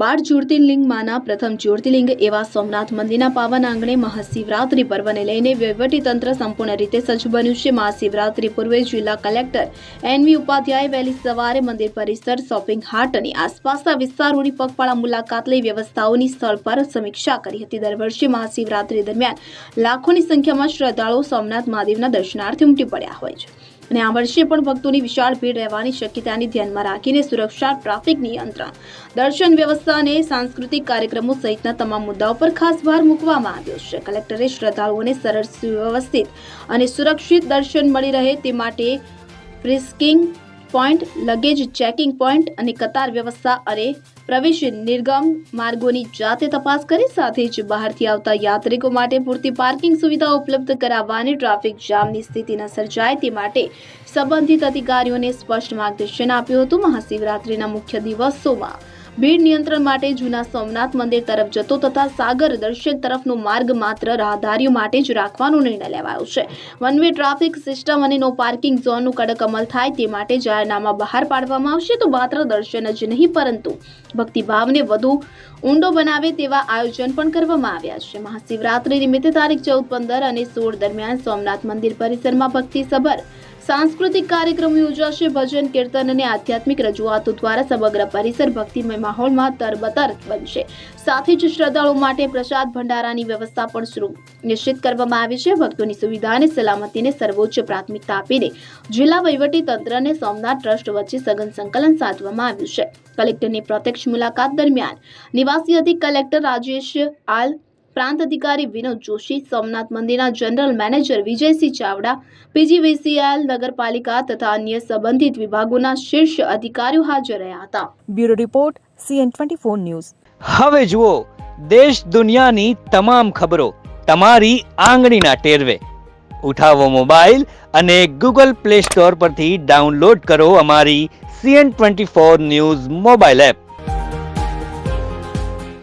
બાર જ્યોતિર્લિંગમાંના પ્રથમ જ્યોતિર્લિંગ એવા સોમનાથ મંદિરના પાવન આંગણે મહાશિવરાત્રી પર્વને લઈને વહીવટીતંત્ર સંપૂર્ણ રીતે સજ્જ બન્યું છે. મહાશિવરાત્રી પૂર્વે જિલ્લા કલેક્ટર એનવી ઉપાધ્યાય વહેલી સવારે મંદિર પરિસર, શોપિંગ હાટ અને આસપાસના વિસ્તારોની પગપાળા મુલાકાત લઈ વ્યવસ્થાઓની સ્થળ પર સમીક્ષા કરી હતી. દર વર્ષે મહાશિવરાત્રી દરમિયાન લાખોની સંખ્યામાં શ્રદ્ધાળુઓ સોમનાથ મહાદેવના દર્શનાર્થે ઉમટી પડ્યા હોય છે. અને આ વર્ષે પણ ભક્તોની વિશાળ ભીડ રહેવાની શક્યતાને ધ્યાનમાં રાખીને સુરક્ષા, ટ્રાફિક નિયંત્રણ, દર્શન વ્યવસ્થા અને સાંસ્કૃતિક કાર્યક્રમો સહિતના તમામ મુદ્દાઓ પર ખાસ ભાર મૂકવામાં આવ્યો છે. કલેક્ટરે શ્રદ્ધાળુઓને સરળ સુવ્યવસ્થિત અને સુરક્ષિત દર્શન મળી રહે તે માટે frisking point, luggage checking point અને કતાર વ્યવસ્થા અને પ્રવેશ નિર્ગમ માર્ગોની જાતે તપાસ કરી સાથે જ બહારથી આવતા યાત્રિકો માટે પૂરતી પાર્કિંગ સુવિધા ઉપલબ્ધ કરાવવાની ટ્રાફિક જામની સ્થિતિ ન સર્જાય તે માટે સંબંધિત અધિકારીઓને સ્પષ્ટ માર્ગદર્શન આપ્યું હતું. મહાશિવરાત્રિના મુખ્ય દિવસોમાં ભીડ નિયંત્રણ માટે જૂના સોમનાથ મંદિર તરફ જતો તથા સાગર દર્શન તરફનો માર્ગ માત્ર રાહદારીઓ માટે જ રાખવાનો નિર્ણય લેવાયો છે. વન વે ટ્રાફિક સિસ્ટમ અને નો પાર્કિંગ ઝોનનું કડક અમલ થાય તે માટે જાહેરનામા બહાર પાડવામાં આવશે તો માત્ર દર્શન જ નહીં, પરંતુ ભક્તિભાવને વધુ ઊંડો બનાવે તેવા આયોજન પણ કરવામાં આવ્યા છે. મહાશિવરાત્રી નિમિત્તે તારીખ ચૌદ પંદર અને સોળ દરમિયાન સોમનાથ મંદિર પરિસરમાં ભક્તિસભર સાંસ્કૃતિક કાર્યક્રમો યોજાશે. ભજન, કીર્તન અને આધ્યાત્મિક રજૂઆતો દ્વારા સમગ્ર પરિસર ભક્તિમય માહોલમાં તરબતર બનશે. સાથે જ શ્રદ્ધાળુઓ માટે પ્રસાદ ભંડારાની વ્યવસ્થા પણ શરૂ નિશ્ચિત કરવામાં આવી છે. ભક્તોની સુવિધા અને સલામતીને સર્વોચ્ચ પ્રાથમિકતા આપીને જિલ્લા વહીવટી તંત્ર અને સોમનાથ ટ્રસ્ટ વચ્ચે સઘન સંકલન સાધવામાં આવ્યું છે. કલેક્ટરની પ્રત્યક્ષ મુલાકાત દરમિયાન નિવાસી અધિક કલેક્ટર રાજેશ આલ પ્રાંત અધિકારી વિનોદ જોશી સોમનાથ મંદિરના general manager Vijaysinh Chavda PGVCL નગરપાલિકા તથા અન્ય સંબંધિત વિભાગોના શીર્ષ અધિકારીઓ હાજર રહ્યા હતા. Bureau report CN twenty four news. હવે જુઓ દેશ દુનિયાની તમામ ખબરો તમારી આંગળીના ટેરવે. ઉઠાવો મોબાઈલ અને ગૂગલ પ્લે સ્ટોર પરથી ડાઉનલોડ કરો અમારી CN twenty four news mobile app.